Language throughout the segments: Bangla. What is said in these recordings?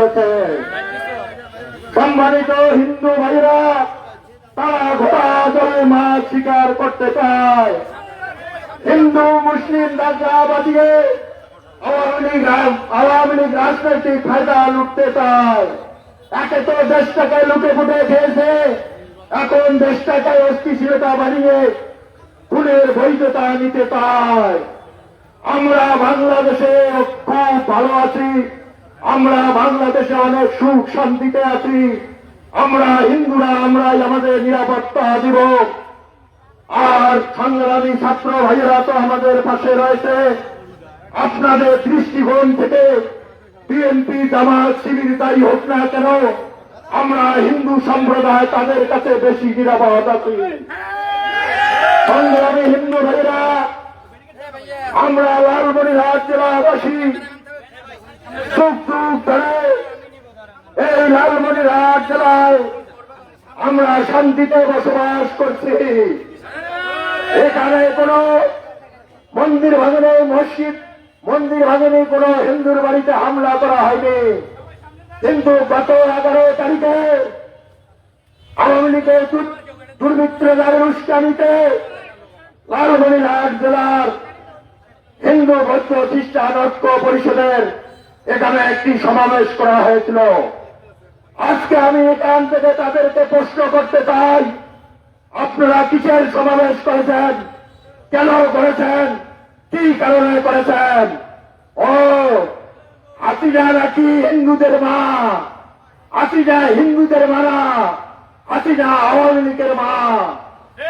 হয়েছে। সম্মানিত হিন্দু ভাইরা, তারা ঘোড়া জলে মাছ শিকার করতে চায়। হিন্দু, মুসলিম রাজা বাদিয়ে আওয়ামী লীগ রাজনৈতিক ফায়দা লুটতে চায়। একে তো দেশটাকে লুটে ফুটে খেয়েছে। এখন দেশটাকে অস্থিশীলতা বাড়িয়ে খুনের বৈধতা নিতে চায়। আমরা বাংলাদেশে খুব ভালো আছি। আমরা বাংলাদেশে অনেক সুখ শান্তিতে আছি। আমরা হিন্দুরা, আমরাই আমাদের নিরাপত্তা দিব। আর সংগ্রামী ছাত্র ভাইয়েরা তো আমাদের পাশে রয়েছে। আপনাদের দৃষ্টিকোণ থেকে বিএনপি জামাত, শিবির দায়ী হোক না কেন, আমরা হিন্দু সম্প্রদায় তাদের কাছে বেশি নিরাপদ আছি। সংগ্রামী হিন্দু ভাইয়েরা, আমরা লালমনিরহাট জেলাবাসী আমরা শান্তিতে বসবাস করছি। এখানে কোন মন্দির ভাঙনে মসজিদ, মন্দির ভাঙনে কোন হিন্দুর বাড়িতে হামলা করা হয়নি। কিন্তু গত এগারো তারিখে আওয়ামী লীগের দুর- দুর্বৃত্তদের উস্কানিতে লালমনিরহাট জেলার হিন্দু বৌদ্ধ খ্রিস্টান ঐক্য পরিষদের এখানে একটি সমাবেশ করা হয়েছিল। আজকে আমি এখান থেকে তাদেরকে প্রশ্ন করতে চাই, আপনারা কিসের সমাবেশ করেছেন? কেন করেছেন? কি কারণে করেছেন? ও, হাসিনা নাকি হিন্দুদের মা? হাসিনা হিন্দুদের মা না হাসিনা আওয়ামী লীগের মা?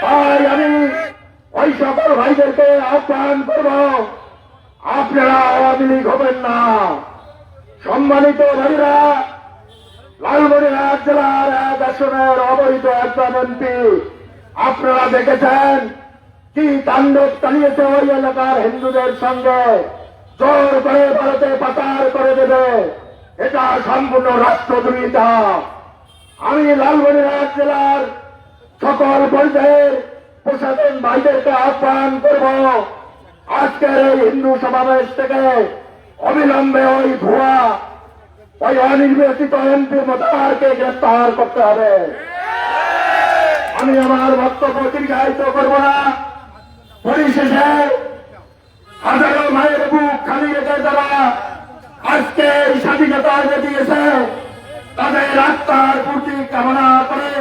তাই আমি ওই সকল ভাইদেরকে আহ্বান করব, আপনারা আওয়ামী লীগ হবেন না। সম্মানিত ভাইরা লালমনিরহাট জেলার এক আসনের অবৈধ একজন এমপি আপনারা দেখেছেন কি তাণ্ডব চালিয়েছে ওই এলাকার হিন্দুদের সঙ্গে? জোর করে ভারতে পাচার করে দেবে। এটা সম্পূর্ণ রাষ্ট্রদ্রোহিতা আমি লালমনিরহাট জেলার সকল পর্যায়ের প্রশাসন ভাইদেরকে আহ্বান করব। আজকের এই হিন্দু সমাবেশ থেকে অবিলম্বে ওই ভুয়া, ওই অনির্বাচিত এমপি মোতাহারকে গ্রেপ্তার করতে হবে। আমি আমার বক্তব্য দীর্ঘায়িত করব না। পরিশেষে হাজারো মায়ের বুক খালি রেখে যারা আজকে এই স্বাধীনতা দিয়েছে তাদের আত্মার প্রতি কামনা করে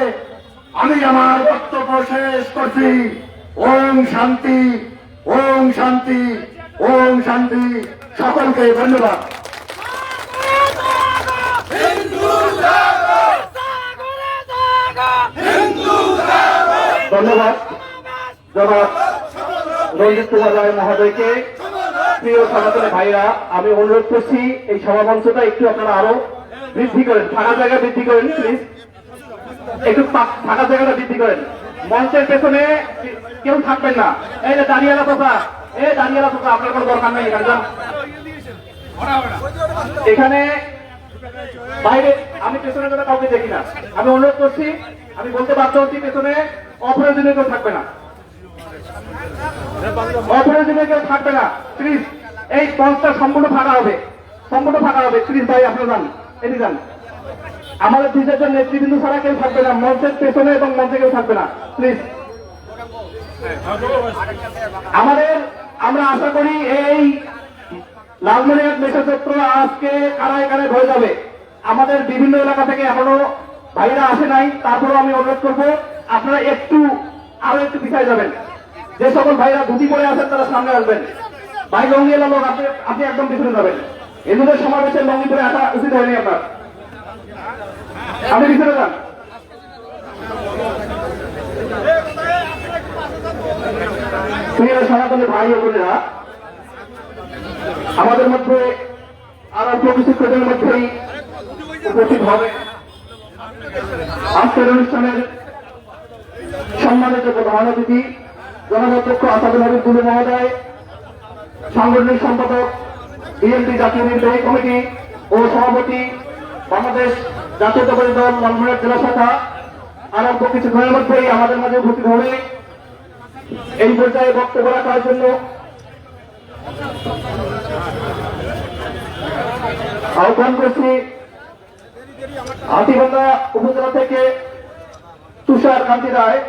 আমি আমার বক্তব্য শেষ করছি। ওম শান্তি ওম শান্তি ওম শান্তি। সকলকে ধন্যবাদ। ধন্যবাদ। জনাব রঞ্জিত কুমার রায় মহোদয়কে। প্রিয় সনাতনী ভাইরা, আমি অনুরোধ করছি, এই সভামঞ্চটা একটু আপনারা আরও বৃদ্ধি করেন। ফাঁকা জায়গা বৃদ্ধি করেন প্লিজ একটু ফাঁকা জায়গাটা বৃদ্ধি করেন। মঞ্চের পেছনে কেউ থাকবেন না। এই যে দাঁড়িয়ালা পোকা এখানে বাইরে, আমি পেছনে কাউকে দেখি না। আমি অনুরোধ করছি, আমি বলতে বাধ্য হচ্ছি, পেছনে অপ্রয়োজনীয় কেউ থাকবে না। অপ্রয়োজনীয় কেউ থাকবে না। প্লিজ, এই মঞ্চটা সম্পূর্ণ ফাঁকা হবে। সম্পূর্ণ ফাঁকা হবে। প্লিজ ভাই আপনারা যান। এদিকে যান। আমাদের দুই চারজন নেতৃবৃন্দ ছাড়া কেউ থাকবে না। মঞ্চের পেছনে এবং মঞ্চে কেউ থাকবে না। প্লিজ। আমাদের, আমরা আশা করি এই লালমনিরহাট মেষচত্র আজকে কারায় কারায় হয়ে যাবে। আমাদের বিভিন্ন এলাকা থেকে এখনও ভাইরা আসে নাই, তারপরেও আমি অনুরোধ করব, আপনারা একটু, আরও একটু পিছায় যাবেন। যে সকল ভাইরা ধুতি পরে আছেন, তারা সামনে আসবেন। ভাই লঙ্গি এলা লোক, আপনি আপনি একদম পিছনে যাবেন। হিন্দুদের সমাবেশের লঙ্গি পরে আসা উচিত হয়নি আপনার। আপনি পিছনে যান। প্রিয় সনাতনী ভাই বোনেরা, আমাদের মধ্যে আর কিছুক্ষণের মধ্যেই উপস্থিত হবে। আজকের অনুষ্ঠানের সম্মানিত প্রধান অতিথি জনপ্রত্যক্ষ আসাদুল হাবিব দুলু মহোদয়, সাংগঠনিক সম্পাদক, বিএনপি জাতীয় নির্বাহী কমিটি ও সভাপতি, বাংলাদেশ জাতীয়তাবাদী দল লালমনিরহাট জেলা শাখা, আর কিছুক্ষণের মধ্যেই আমাদের মাঝে উপস্থিত হবে। এই পর্যায়ে বক্তব্য রাখার জন্য আহ্বান করছি হাতিবান্ধা উপজেলা থেকে তুষার কান্তি রায়।